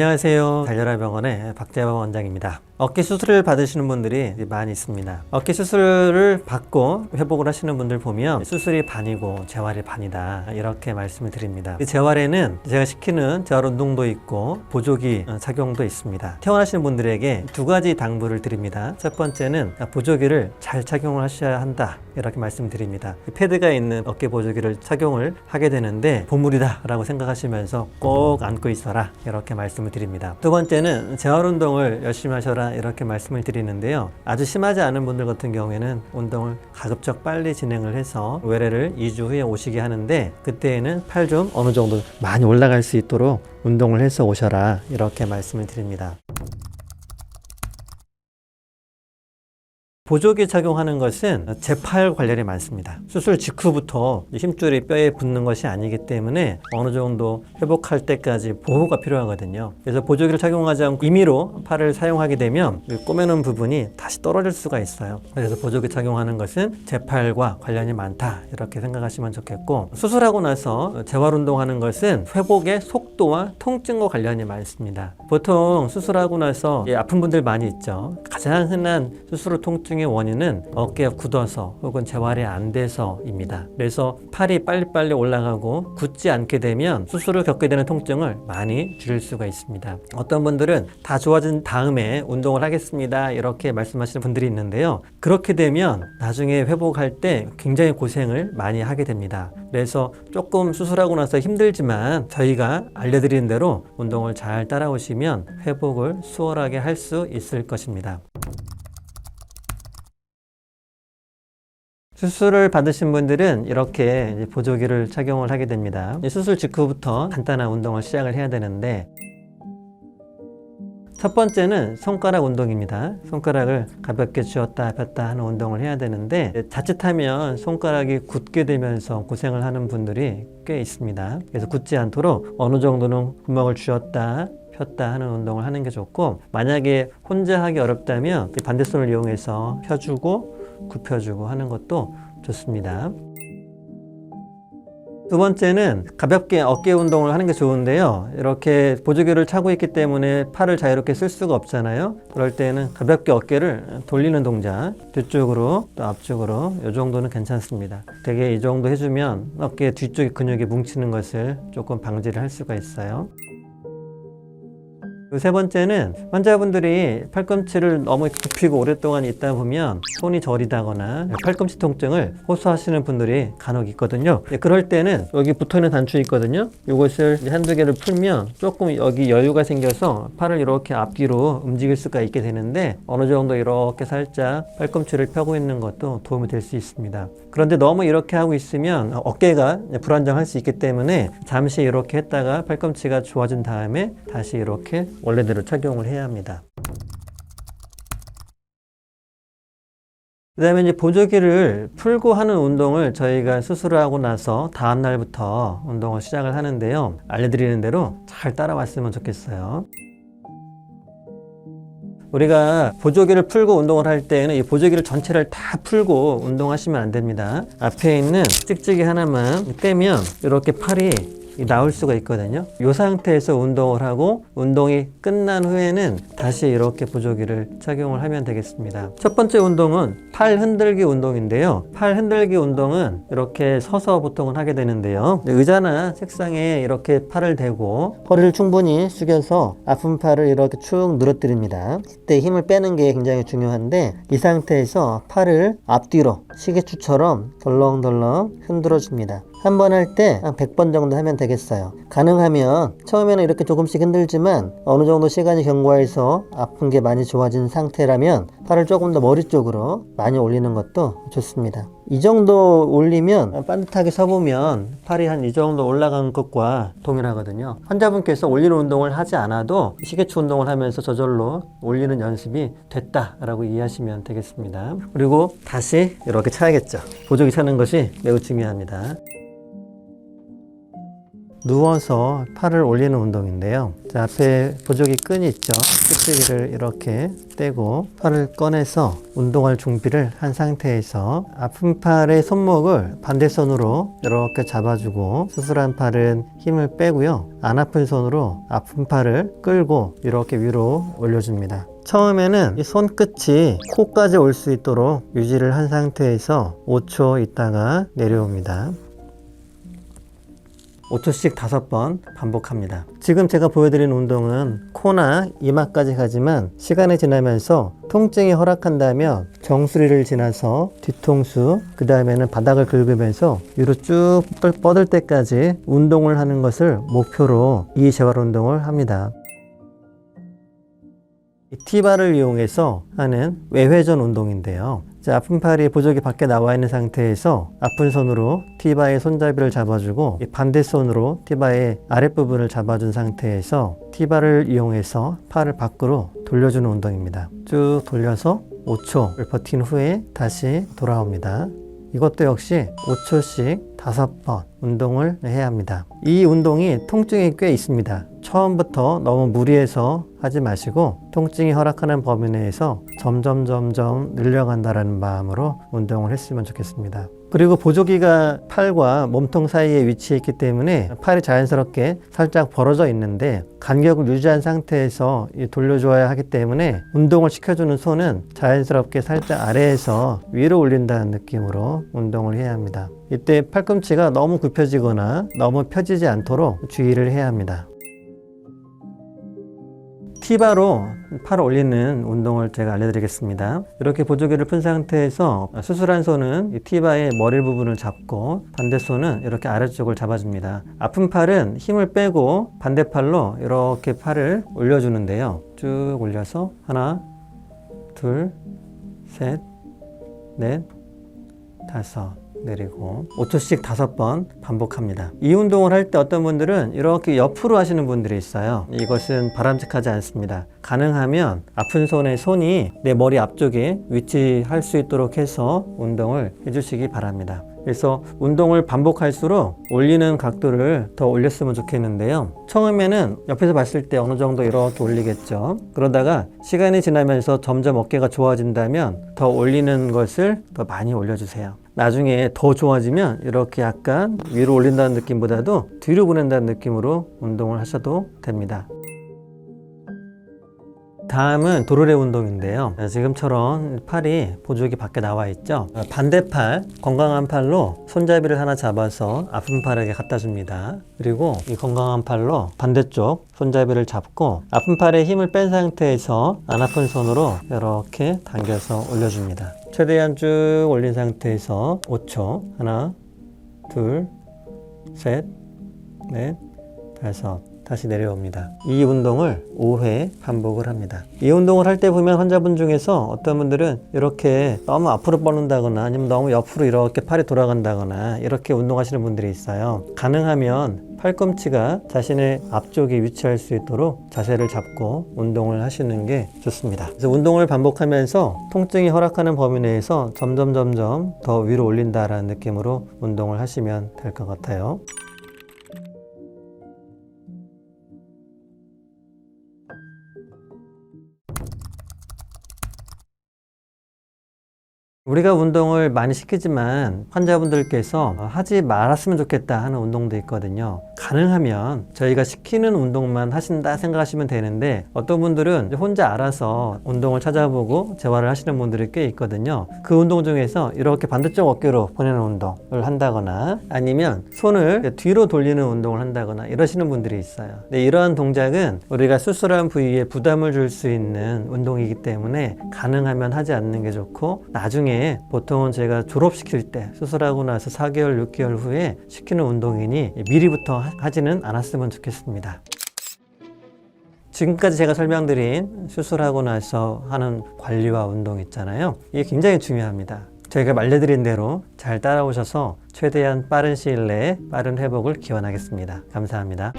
안녕하세요. 달려라 병원의 박재범 원장입니다. 어깨 수술을 받으시는 분들이 많이 있습니다. 어깨 수술을 받고 회복을 하시는 분들 보면 수술이 반이고 재활이 반이다. 이렇게 말씀을 드립니다. 이 재활에는 제가 시키는 재활 운동도 있고 보조기 어, 착용도 있습니다. 퇴원하시는 분들에게 두 가지 당부를 드립니다. 첫 번째는 보조기를 잘 착용을 하셔야 한다. 이렇게 말씀드립니다. 이 패드가 있는 어깨 보조기를 착용을 하게 되는데 보물이다라고 생각하시면서 꼭 안고 있어라. 이렇게 말씀을 드립니다. 두 번째는 재활 운동을 열심히 하셔라. 이렇게 말씀을 드리는데요. 아주 심하지 않은 분들 같은 경우에는 운동을 가급적 빨리 진행을 해서 외래를 2주 후에 오시게 하는데 그때에는 팔 좀 어느 정도 많이 올라갈 수 있도록 운동을 해서 오셔라. 이렇게 말씀을 드립니다. 보조기 착용하는 것은 재팔 관련이 많습니다. 수술 직후부터 힘줄이 뼈에 붙는 것이 아니기 때문에 어느 정도 회복할 때까지 보호가 필요하거든요. 그래서 보조기를 착용하지 않고 임의로 팔을 사용하게 되면 이 꼬매놓은 부분이 다시 떨어질 수가 있어요. 그래서 보조기 착용하는 것은 재팔과 관련이 많다 이렇게 생각하시면 좋겠고 수술하고 나서 재활 운동하는 것은 회복의 속도와 통증과 관련이 많습니다. 보통 수술하고 나서 이 아픈 분들 많이 있죠. 가장 흔한 수술 후 통증 의 원인은 어깨가 굳어서 혹은 재활이 안 돼서입니다. 그래서 팔이 빨리빨리 올라가고 굳지 않게 되면 수술을 겪게 되는 통증을 많이 줄일 수가 있습니다. 어떤 분들은 다 좋아진 다음에 운동을 하겠습니다. 이렇게 말씀하시는 분들이 있는데요. 그렇게 되면 나중에 회복할 때 굉장히 고생을 많이 하게 됩니다. 그래서 조금 수술하고 나서 힘들지만 저희가 알려드리는 대로 운동을 잘 따라오시면 회복을 수월하게 할 수 있을 것입니다. 수술을 받으신 분들은 이렇게 보조기를 착용을 하게 됩니다. 수술 직후부터 간단한 운동을 시작을 해야 되는데 첫 번째는 손가락 운동입니다. 손가락을 가볍게 쥐었다 폈다 하는 운동을 해야 되는데 자칫하면 손가락이 굳게 되면서 고생을 하는 분들이 꽤 있습니다. 그래서 굳지 않도록 어느 정도는 구멍을 쥐었다 폈다 하는 운동을 하는 게 좋고 만약에 혼자 하기 어렵다면 이 반대손을 이용해서 펴주고 굽혀주고 하는 것도 좋습니다. 두 번째는 가볍게 어깨 운동을 하는 게 좋은데요. 이렇게 보조기를 차고 있기 때문에 팔을 자유롭게 쓸 수가 없잖아요. 그럴 때는 가볍게 어깨를 돌리는 동작, 뒤쪽으로 또 앞쪽으로 이 정도는 괜찮습니다. 되게 이 정도 해주면 어깨 뒤쪽의 근육이 뭉치는 것을 조금 방지를 할 수가 있어요. 그세 번째는 환자분들이 팔꿈치를 너무 굽히고 오랫동안 있다 보면 손이 저리다거나 팔꿈치 통증을 호소하시는 분들이 간혹 있거든요. 네, 그럴 때는 여기 붙어있는 단추 있거든요. 이것을 한두 개를 풀면 조금 여기 여유가 생겨서 팔을 이렇게 앞뒤로 움직일 수가 있게 되는데 어느 정도 이렇게 살짝 팔꿈치를 펴고 있는 것도 도움이 될 수 있습니다. 그런데 너무 이렇게 하고 있으면 어깨가 불안정할 수 있기 때문에 잠시 이렇게 했다가 팔꿈치가 좋아진 다음에 다시 이렇게 원래대로 착용을 해야 합니다. 그 다음에 이제 보조기를 풀고 하는 운동을 저희가 수술을 하고 나서 다음 날부터 운동을 시작을 하는데요. 알려드리는 대로 잘 따라왔으면 좋겠어요. 우리가 보조기를 풀고 운동을 할 때는 이 보조기를 전체를 다 풀고 운동하시면 안 됩니다. 앞에 있는 찍찍이 하나만 떼면 이렇게 팔이 나올 수가 있거든요. 이 상태에서 운동을 하고 운동이 끝난 후에는 다시 이렇게 보조기를 착용을 하면 되겠습니다. 첫 번째 운동은 팔 흔들기 운동인데요. 팔 흔들기 운동은 이렇게 서서 보통은 하게 되는데요. 의자나 책상에 이렇게 팔을 대고 허리를 충분히 숙여서 아픈 팔을 이렇게 축 늘어뜨립니다. 이때 힘을 빼는 게 굉장히 중요한데 이 상태에서 팔을 앞뒤로 시계추처럼 덜렁덜렁 흔들어 줍니다. 한 번 할 때 한 100번 정도 하면 되겠어요. 가능하면 처음에는 이렇게 조금씩 흔들지만 어느 정도 시간이 경과해서 아픈 게 많이 좋아진 상태라면 팔을 조금 더 머리 쪽으로 많이 올리는 것도 좋습니다. 이 정도 올리면 반듯하게 서보면 팔이 한 이 정도 올라간 것과 동일하거든요. 환자분께서 올리는 운동을 하지 않아도 시계추 운동을 하면서 저절로 올리는 연습이 됐다라고 이해하시면 되겠습니다. 그리고 다시 이렇게 차야겠죠. 보조기 차는 것이 매우 중요합니다. 누워서 팔을 올리는 운동인데요. 자, 앞에 보조기 끈이 있죠. 끝지기를 이렇게 떼고 팔을 꺼내서 운동할 준비를 한 상태에서 아픈 팔의 손목을 반대손으로 이렇게 잡아주고 수술한 팔은 힘을 빼고요. 안 아픈 손으로 아픈 팔을 끌고 이렇게 위로 올려줍니다. 처음에는 이 손끝이 코까지 올 수 있도록 유지를 한 상태에서 5초 있다가 내려옵니다. 5초씩 5번 반복합니다. 지금 제가 보여드린 운동은 코나 이마까지 가지만 시간이 지나면서 통증이 허락한다면 정수리를 지나서 뒤통수, 그 다음에는 바닥을 긁으면서 위로 쭉 뻗을 때까지 운동을 하는 것을 목표로 이 재활 운동을 합니다. 이 T바를 이용해서 하는 외회전 운동인데요. 자, 아픈 팔이 보조기 밖에 나와 있는 상태에서 아픈 손으로 T바의 손잡이를 잡아주고 이 반대 손으로 T바의 아랫부분을 잡아준 상태에서 T바를 이용해서 팔을 밖으로 돌려주는 운동입니다. 쭉 돌려서 5초를 버틴 후에 다시 돌아옵니다. 이것도 역시 5초씩 5번 운동을 해야 합니다. 이 운동이 통증이 꽤 있습니다. 처음부터 너무 무리해서 하지 마시고 통증이 허락하는 범위 내에서 점점 점점 늘려간다라는 마음으로 운동을 했으면 좋겠습니다. 그리고 보조기가 팔과 몸통 사이에 위치해 있기 때문에 팔이 자연스럽게 살짝 벌어져 있는데 간격을 유지한 상태에서 이 돌려줘야 하기 때문에 운동을 시켜주는 손은 자연스럽게 살짝 아래에서 위로 올린다는 느낌으로 운동을 해야 합니다. 이때 팔꿈치가 너무 굽혀지거나 너무 펴지지 않도록 주의를 해야 합니다. T바로 팔을 올리는 운동을 제가 알려드리겠습니다. 이렇게 보조기를 푼 상태에서 수술한 손은 이 T바의 머리 부분을 잡고 반대 손은 이렇게 아래쪽을 잡아줍니다. 아픈 팔은 힘을 빼고 반대 팔로 이렇게 팔을 올려주는데요. 쭉 올려서 하나, 둘, 셋, 넷, 다섯. 내리고 5초씩 다섯 번 반복합니다. 이 운동을 할 때 어떤 분들은 이렇게 옆으로 하시는 분들이 있어요. 이것은 바람직하지 않습니다. 가능하면 아픈 손의 손이 내 머리 앞쪽에 위치할 수 있도록 해서 운동을 해주시기 바랍니다. 그래서 운동을 반복할수록 올리는 각도를 더 올렸으면 좋겠는데요. 처음에는 옆에서 봤을 때 어느 정도 이렇게 올리겠죠. 그러다가 시간이 지나면서 점점 어깨가 좋아진다면 더 올리는 것을 더 많이 올려주세요. 나중에 더 좋아지면 이렇게 약간 위로 올린다는 느낌보다도 뒤로 보낸다는 느낌으로 운동을 하셔도 됩니다. 다음은 도르래 운동인데요. 지금처럼 팔이 보조기 밖에 나와 있죠. 반대팔, 건강한 팔로 손잡이를 하나 잡아서 아픈 팔에게 갖다 줍니다. 그리고 이 건강한 팔로 반대쪽 손잡이를 잡고 아픈 팔에 힘을 뺀 상태에서 안 아픈 손으로 이렇게 당겨서 올려줍니다. 최대한 쭉 올린 상태에서 5초. 하나, 둘, 셋, 넷, 다섯. 다시 내려옵니다. 이 운동을 5회 반복을 합니다. 이 운동을 할 때 보면 환자분 중에서 어떤 분들은 이렇게 너무 앞으로 뻗는다거나 아니면 너무 옆으로 이렇게 팔이 돌아간다거나 이렇게 운동하시는 분들이 있어요. 가능하면 팔꿈치가 자신의 앞쪽에 위치할 수 있도록 자세를 잡고 운동을 하시는 게 좋습니다. 그래서 운동을 반복하면서 통증이 허락하는 범위 내에서 점점 점점 더 위로 올린다라는 느낌으로 운동을 하시면 될 것 같아요. 우리가 운동을 많이 시키지만 환자분들께서 하지 말았으면 좋겠다 하는 운동도 있거든요. 가능하면 저희가 시키는 운동만 하신다 생각하시면 되는데 어떤 분들은 혼자 알아서 운동을 찾아보고 재활을 하시는 분들이 꽤 있거든요. 그 운동 중에서 이렇게 반대쪽 어깨로 보내는 운동을 한다거나 아니면 손을 뒤로 돌리는 운동을 한다거나 이러시는 분들이 있어요. 근데 이러한 동작은 우리가 수술한 부위에 부담을 줄 수 있는 운동이기 때문에 가능하면 하지 않는 게 좋고 나중에 보통은 제가 졸업시킬 때 수술하고 나서 4개월, 6개월 후에 시키는 운동이니 미리부터 하지는 않았으면 좋겠습니다. 지금까지 제가 설명드린 수술하고 나서 하는 관리와 운동 있잖아요. 이게 굉장히 중요합니다. 저희가 알려드린 대로 잘 따라오셔서 최대한 빠른 시일 내에 빠른 회복을 기원하겠습니다. 감사합니다.